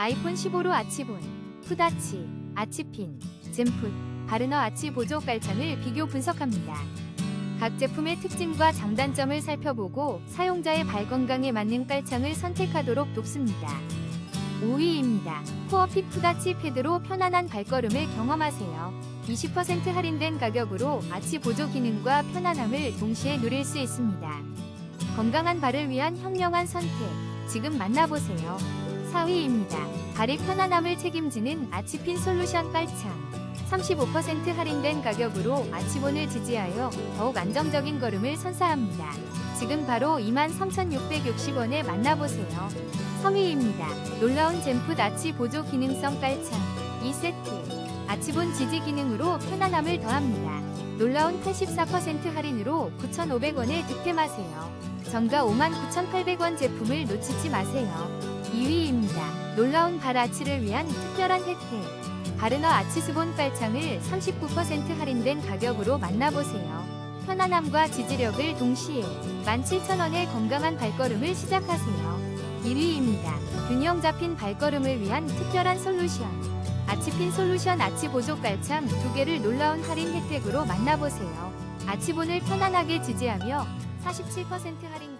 아이폰 15로 아치본, 푸다치, 아치핀, 젠풋, 바르너 아치 보조 깔창을 비교 분석합니다. 각 제품의 특징과 장단점을 살펴보고 사용자의 발 건강에 맞는 깔창을 선택하도록 돕습니다. 5위입니다. 코어핏 푸다치 패드로 편안한 발걸음을 경험하세요. 20% 할인된 가격으로 아치 보조 기능과 편안함을 동시에 누릴 수 있습니다. 건강한 발을 위한 현명한 선택. 지금 만나보세요. 4위입니다. 발의 편안함을 책임지는 아치핀 솔루션 깔창. 35% 할인된 가격으로 아치본을 지지하여 더욱 안정적인 걸음을 선사합니다. 지금 바로 23,660원에 만나보세요. 3위입니다. 놀라운 젠풋 아치 보조 기능성 깔창 2세트. 아치본 지지 기능으로 편안함을 더합니다. 놀라운 84% 할인으로 9,500원에 득템하세요. 정가 59,800원 제품을 놓치지 마세요. 2위입니다. 놀라운 발 아치를 위한 특별한 혜택. 바르너 아치스본 깔창을 39% 할인된 가격으로 만나보세요. 편안함과 지지력을 동시에 17,000원의 건강한 발걸음을 시작하세요. 1위입니다. 균형 잡힌 발걸음을 위한 특별한 솔루션. 아치핀 솔루션 아치 보조 깔창 두 개를 놀라운 할인 혜택으로 만나보세요. 아치본을 편안하게 지지하며 47% 할인